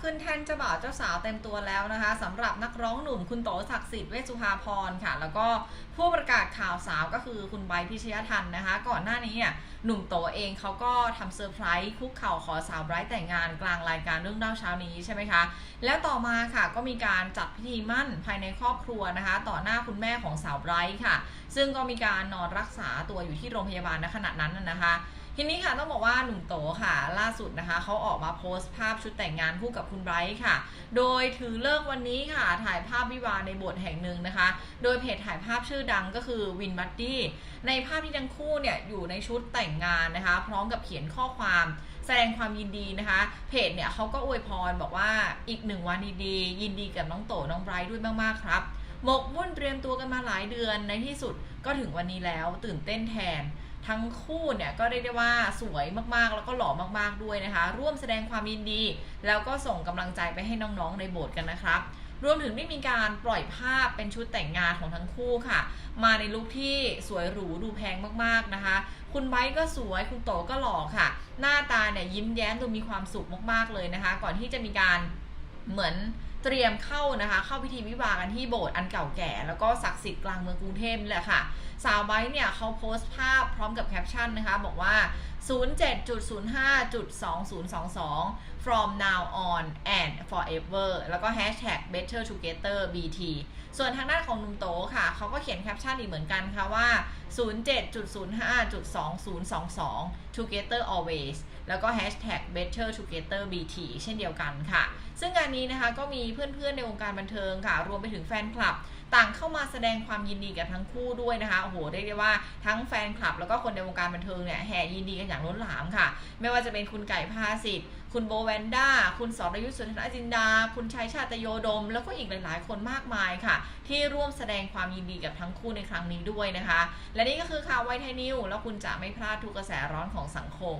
ขึ้นแท่นเจ้าบ่าวเจ้าสาวเต็มตัวแล้วนะคะสำหรับนักร้องหนุ่มคุณโตศักดิ์สิทธิ์เวชสุภาพรค่ะ แล้วก็ผู้ประกาศข่าวสาวก็คือคุณไบพิชยทันนะคะ ก่อนหน้านี้เนี่ยหนุ่มโตเองเขาก็ทำเซอร์ไพรส์คุกเข่าขอสาวไบรท์แต่งงานกลางรายการเรื่องเล่าเช้านี้ใช่ไหมคะ แล้วต่อมาค่ะก็มีการจัดพิธีมั่นภายในครอบครัวนะคะ ต่อหน้าคุณแม่ของสาวไบรท์ค่ะ ซึ่งก็มีการนอนรักษาตัวอยู่ที่โรงพยาบาลณขณะนั้นนะคะทีนี้ค่ะต้องบอกว่าหนุ่มโตค่ะ ล่าสุดนะคะเขาออกมาโพสต์ภาพชุดแต่งงานคู่กับคุณไบรท์ค่ะ โดยถือเลิกวันนี้ค่ะ ถ่ายภาพวิวาในโบสถ์แห่งหนึ่งนะคะ โดยเพจถ่ายภาพชื่อดังก็คือวินบัดดี้ในภาพที่ทั้งคู่เนี่ยอยู่ในชุดแต่งงานนะคะ พร้อมกับเขียนข้อความแสดงความยินดีนะคะ เพจเนี่ยเขาก็อวยพรบอกว่าอีกหนึ่งวันดีๆยินดีกับน้องโตน้องไบรท์ด้วยมากๆครับหมกมุ่นเตรียมตัวกันมาหลายเดือนในที่สุดก็ถึงวันนี้แล้วตื่นเต้นแทน ทั้งคู่เนี่ยก็เรียกได้ว่าสวยมากๆ แล้วก็หล่อมากๆด้วยนะคะ ร่วมแสดงความยินดี แล้วก็ส่งกำลังใจไปให้น้องๆในโบสถ์กันนะครับ รวมถึงได้มีการปล่อยภาพเป็นชุดแต่งงานของทั้งคู่ค่ะ มาในลุคที่สวยหรูดูแพงมากๆนะคะ คุณไบร์ทก็สวยคุณโตก็หล่อค่ะ หน้าตาเนี่ยยิ้มแย้มดูมีความสุขมากๆเลยนะคะ ก่อนที่จะมีการ เหมือนเตรียมเข้านะคะ เข้าพิธีวิวากันที่โบสถ์อันเก่าแก่ แล้วก็ศักดิ์สิทธิ์กลางเมืองกรุงเทพนี่แหละค่ะ สาวไบเนี่ยเขาโพสต์ภาพพร้อมกับแคปชั่นนะคะ บอกว่า 07.05.2022 from now on and forever แล้วก็ hashtag better together bt ส่วนทางด้านของหนุ่มโตค่ะ เขาก็เขียนแคปชั่นอีกเหมือนกันค่ะว่า 07.05.2022 together always แล้วก็ hashtag better together bt เช่นเดียวกันค่ะ ซึ่งงานนี้นะคะก็มีเพื่อนๆในวงการบันเทิงค่ะ รวมไปถึงแฟนคลับ ต่างเข้ามาแสดงความยินดีกับทั้งคู่ด้วยนะคะโอ้โหเรียกได้ว่าทั้งแฟนคลับ แล้วก็คนในวงการบันเทิงเนี่ยแห่ยินดีกันอย่างล้นหลามค่ะ ไม่ว่าจะเป็นคุณไก่พาสิทธิ์คุณโบแวนด้า คุณสรยุทธสุนทรจินดา คุณชัยชาตโยดม แล้วก็อีกหลาย ๆ คนมากมายค่ะ ที่ร่วมแสดงความยินดีกับทั้งคู่ในครั้งนี้ด้วยนะคะ และนี่ก็คือข่าวไวท์ไทยนิวแล้วคุณจะไม่พลาดทุกกระแสร้อนของสังคม